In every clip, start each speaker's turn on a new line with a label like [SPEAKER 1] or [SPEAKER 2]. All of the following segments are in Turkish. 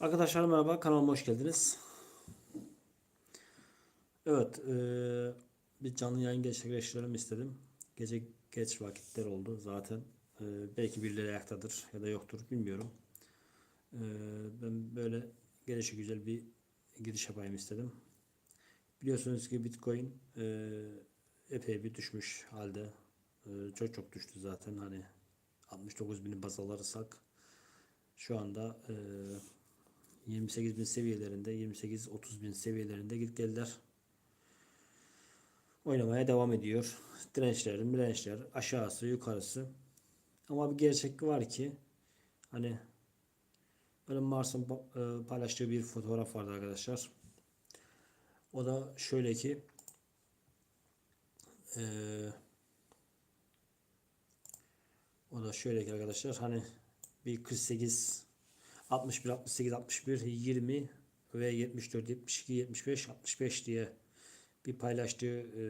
[SPEAKER 1] Arkadaşlar merhaba kanalıma hoş geldiniz. Evet eee, bir canlı yayın gerçekleştirelim istedim. Gece geç vakitler oldu zaten. Eee, belki birileri ayaktadır ya da yoktur bilmiyorum. Eee, ben böyle gelişi güzel bir giriş yapayım istedim. Biliyorsunuz ki Bitcoin eee, epey bir düşmüş halde. Eee, çok çok düştü zaten hani 69 bini baz alırsak şu anda eee 28 bin seviyelerinde 28-30 bin seviyelerinde git geldiler. Oynamaya devam ediyor. Dirençler, dirençler aşağısı yukarısı. Ama bir gerçek var ki hani böyle Mars'ın e, paylaştığı bir fotoğraf vardı arkadaşlar. O da şöyle ki eee o da şöyle ki arkadaşlar hani bir 48 61 68 61 20 ve 74 72 75 65 diye bir paylaştığı e,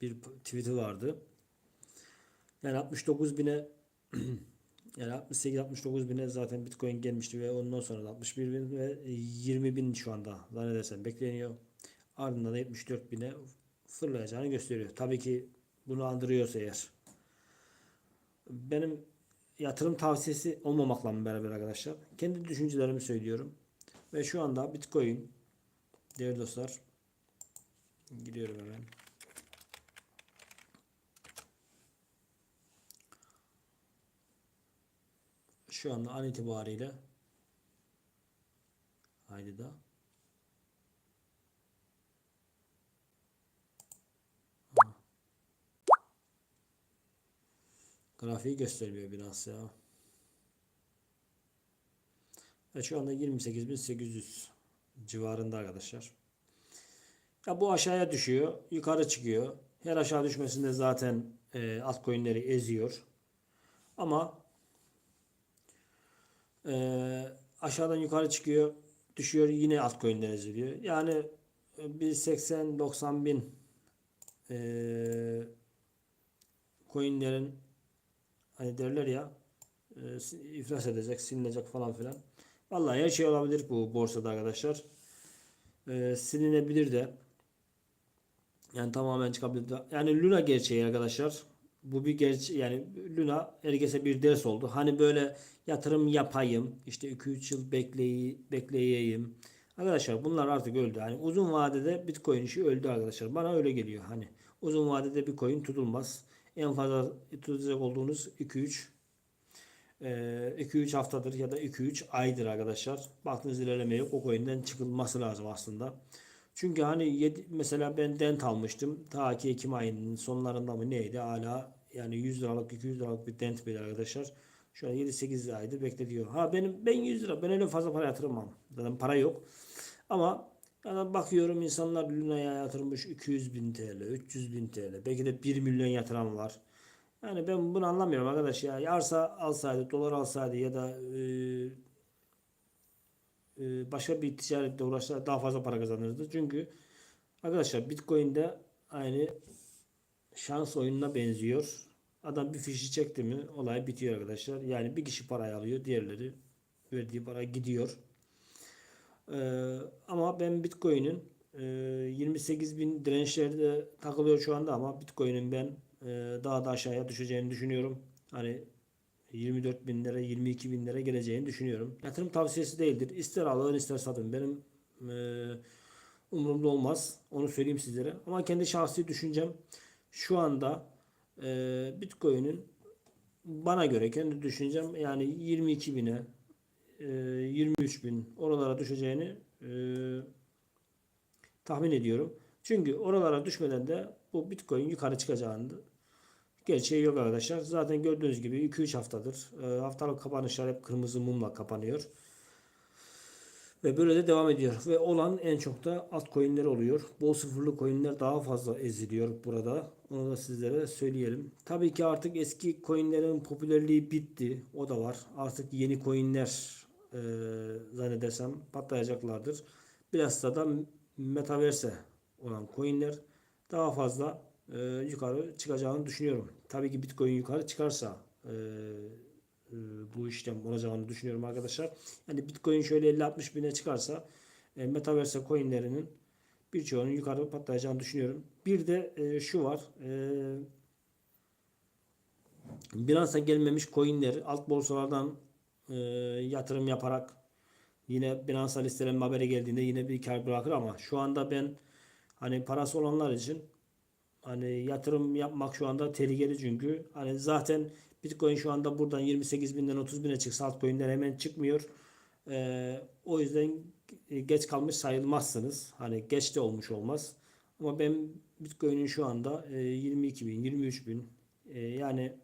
[SPEAKER 1] bir tweet'i vardı. Yani 69 bine yani 68 69 bine zaten Bitcoin gelmişti ve ondan sonra da 61 bin ve 20 bin şu anda zannedersem bekleniyor. Ardından da 74 bine fırlayacağını gösteriyor. Tabii ki bunu andırıyorsa eğer. Benim yatırım tavsiyesi olmamakla beraber arkadaşlar kendi düşüncelerimi söylüyorum. Ve şu anda Bitcoin değerli dostlar giriyorum hemen. Şu anda an itibariyle haydi da grafiği göstermiyor biraz ya. Ve şu anda 28.800 civarında arkadaşlar. Ya bu aşağıya düşüyor, yukarı çıkıyor. Her aşağı düşmesinde zaten e, altcoin'leri eziyor. Ama e, aşağıdan yukarı çıkıyor, düşüyor yine altcoin'ler eziliyor. Yani e, bir 80-90 bin e, coin'lerin hani derler ya e, iflas edecek, silinecek falan filan. Vallahi her şey olabilir bu borsada arkadaşlar. E, silinebilir de. Yani tamamen çıkabilir de. Yani Luna gerçeği arkadaşlar. Bu bir gerçe yani Luna herkese bir ders oldu. Hani böyle yatırım yapayım, işte 2-3 yıl bekleyi, bekleyeyim. Arkadaşlar bunlar artık öldü. Hani uzun vadede Bitcoin işi öldü arkadaşlar. Bana öyle geliyor. Hani uzun vadede bir coin tutulmaz. En fazla tutacak olduğunuz 2-3 2-3 haftadır ya da 2-3 aydır arkadaşlar. Baktığınız ilerleme. O coin'den çıkılması lazım aslında. Çünkü hani yedi, mesela ben dent almıştım. Ta ki Ekim ayının sonlarında mı neydi? Hala yani 100 liralık 200 liralık bir dent bir arkadaşlar. Şu an 7-8 aydır bekletiyor. Ha benim ben 100 lira ben öyle fazla para yatırmam. Zaten para yok. Ama yani bakıyorum insanlar Luna'ya yatırmış 200 bin TL, 300 bin TL. Belki de 1 milyon yatıran var. Yani ben bunu anlamıyorum arkadaş ya. Arsa alsaydı, dolar alsaydı ya da e, e, başka bir ticaretle uğraşsa daha fazla para kazanırdı. Çünkü arkadaşlar Bitcoin'de aynı şans oyununa benziyor. Adam bir fişi çekti mi olay bitiyor arkadaşlar. Yani bir kişi parayı alıyor, diğerleri verdiği para gidiyor. Ee, ama ben Bitcoin'in e, 28 bin dirençlerde takılıyor şu anda ama Bitcoin'in ben e, daha da aşağıya düşeceğini düşünüyorum. Hani 24 bin lira 22 bin lira geleceğini düşünüyorum. Yatırım tavsiyesi değildir. İster alın ister satın. Benim e, umurumda olmaz. Onu söyleyeyim sizlere. Ama kendi şahsi düşüncem şu anda e, Bitcoin'in bana göre kendi düşüncem yani 22 bine e, 23 bin oralara düşeceğini e, tahmin ediyorum. Çünkü oralara düşmeden de bu Bitcoin yukarı çıkacağını gerçeği yok arkadaşlar. Zaten gördüğünüz gibi 2-3 haftadır e, haftalık kapanışlar hep kırmızı mumla kapanıyor. Ve böyle de devam ediyor. Ve olan en çok da altcoin'ler oluyor. Bol sıfırlı coin'ler daha fazla eziliyor burada. Onu da sizlere söyleyelim. Tabii ki artık eski coin'lerin popülerliği bitti. O da var. Artık yeni coin'ler e, zannedersem patlayacaklardır. Biraz da metaverse olan coin'ler daha fazla e, yukarı çıkacağını düşünüyorum. Tabii ki Bitcoin yukarı çıkarsa e, bu işlem olacağını düşünüyorum arkadaşlar. Yani Bitcoin şöyle 50-60 bine çıkarsa e, Metaverse coinlerinin birçoğunun yukarı patlayacağını düşünüyorum. Bir de e, şu var. E, Binance'a gelmemiş coinleri alt borsalardan e, yatırım yaparak yine Binance'a listelenme haberi geldiğinde yine bir kar bırakır ama şu anda ben hani parası olanlar için hani yatırım yapmak şu anda tehlikeli çünkü hani zaten Bitcoin şu anda buradan 28 binden 30 bine çıksa altcoin'ler hemen çıkmıyor. E, o yüzden geç kalmış sayılmazsınız. Hani geç de olmuş olmaz. Ama ben Bitcoin'in şu anda e, 22 bin, 23 bin e, yani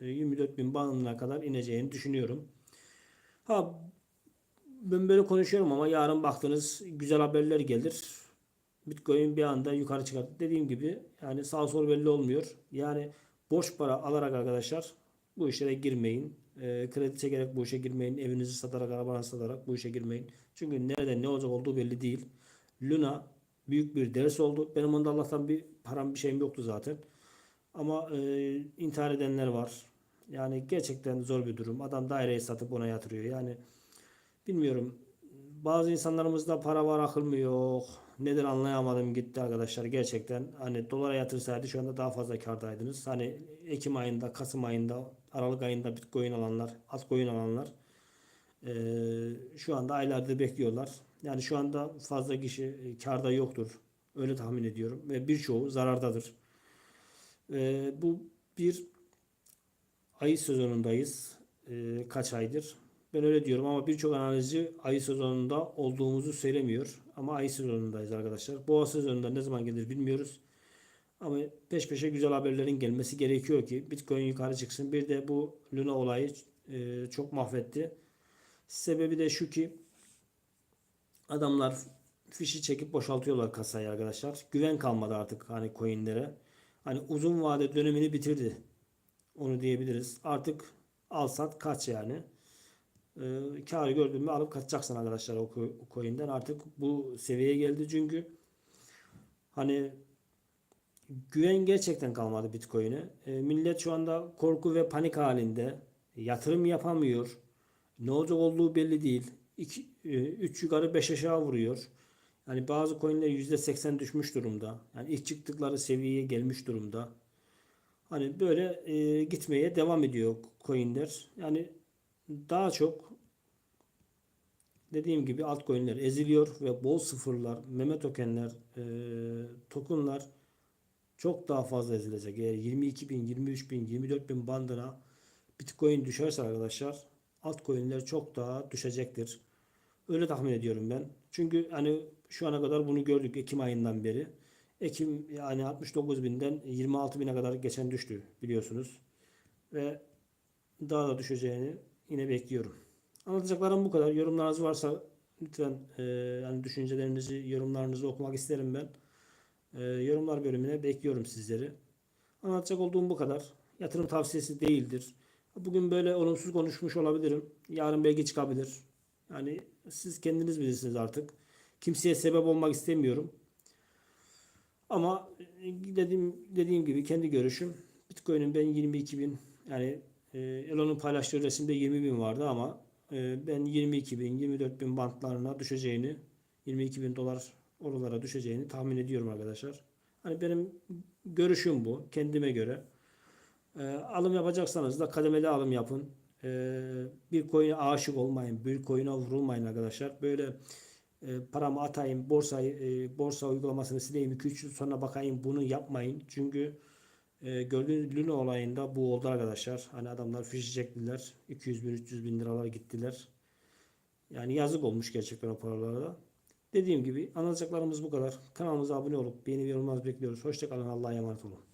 [SPEAKER 1] 24 bin bandına kadar ineceğini düşünüyorum. Ha ben böyle konuşuyorum ama yarın baktınız güzel haberler gelir. Bitcoin bir anda yukarı çıkar. Dediğim gibi yani sağ sol belli olmuyor. Yani borç para alarak arkadaşlar bu işlere girmeyin. E, kredi çekerek bu işe girmeyin. Evinizi satarak, arabanızı satarak bu işe girmeyin. Çünkü nereden ne olacak olduğu belli değil. Luna büyük bir ders oldu. Benim onda Allah'tan bir param bir şeyim yoktu zaten. Ama e, intihar edenler var. Yani gerçekten zor bir durum. Adam daireyi satıp ona yatırıyor. Yani bilmiyorum. Bazı insanlarımızda para var akıl yok. Nedir anlayamadım gitti arkadaşlar. Gerçekten hani dolara yatırsaydı şu anda daha fazla kardaydınız. Hani Ekim ayında, Kasım ayında, Aralık ayında Bitcoin alanlar, altcoin alanlar eee, şu anda aylardır bekliyorlar. Yani şu anda fazla kişi e, karda yoktur. Öyle tahmin ediyorum. Ve birçoğu zarardadır. Eee, bu bir ayı sezonundayız. Eee, kaç aydır? Ben öyle diyorum ama birçok analizci ayı sezonunda olduğumuzu söylemiyor. Ama ayı sezonundayız arkadaşlar. Boğa sezonunda ne zaman gelir bilmiyoruz. Ama peş peşe güzel haberlerin gelmesi gerekiyor ki Bitcoin yukarı çıksın. Bir de bu Luna olayı e, çok mahvetti. Sebebi de şu ki adamlar fişi çekip boşaltıyorlar kasayı arkadaşlar. Güven kalmadı artık hani coinlere. Hani uzun vade dönemini bitirdi. Onu diyebiliriz. Artık al sat kaç yani. Ee, karı gördün mü alıp kaçacaksın arkadaşlar o, co- o coin'den. Artık bu seviyeye geldi çünkü hani güven gerçekten kalmadı Bitcoin'e. E, millet şu anda korku ve panik halinde. Yatırım yapamıyor. Ne olacak olduğu belli değil. 3 yukarı 5 aşağı vuruyor. Yani bazı coin'ler %80 düşmüş durumda. Yani ilk çıktıkları seviyeye gelmiş durumda. Hani böyle e, gitmeye devam ediyor coin'ler. Yani daha çok dediğim gibi altcoin'ler eziliyor ve bol sıfırlar, meme tokenler, e, tokenlar çok daha fazla ezilecek. Eğer 22 bin, 23 bin, 24 bin bandına Bitcoin düşerse arkadaşlar altcoin'ler çok daha düşecektir. Öyle tahmin ediyorum ben. Çünkü hani şu ana kadar bunu gördük Ekim ayından beri. Ekim yani 69 binden 26 bine kadar geçen düştü biliyorsunuz. Ve daha da düşeceğini yine bekliyorum. Anlatacaklarım bu kadar. Yorumlarınız varsa lütfen e, yani düşüncelerinizi, yorumlarınızı okumak isterim ben. E, yorumlar bölümüne bekliyorum sizleri. Anlatacak olduğum bu kadar. Yatırım tavsiyesi değildir. Bugün böyle olumsuz konuşmuş olabilirim. Yarın belki çıkabilir. Yani siz kendiniz bilirsiniz artık. Kimseye sebep olmak istemiyorum. Ama e, dediğim dediğim gibi kendi görüşüm Bitcoin'in ben 22 bin yani e, Elon'un paylaştığı resimde 20 bin vardı ama e, ben 22 bin 24 bin bantlarına düşeceğini 22 bin dolar oralara düşeceğini tahmin ediyorum arkadaşlar. Hani benim görüşüm bu kendime göre. Alım yapacaksanız da kademeli alım yapın. Bir coin'e aşık olmayın. Bir coin'e vurulmayın arkadaşlar. Böyle e, paramı atayım, borsayı, e, borsa uygulamasını sileyim, 2-3 yıl sonra bakayım bunu yapmayın. Çünkü e, gördüğünüz Luna olayında bu oldu arkadaşlar. Hani adamlar fişi çektiler. 200 bin, 300 bin liralar gittiler. Yani yazık olmuş gerçekten o paralara da. Dediğim gibi anlatacaklarımız bu kadar. Kanalımıza abone olup beğeni ve bekliyoruz. Hoşçakalın. Allah'a emanet olun.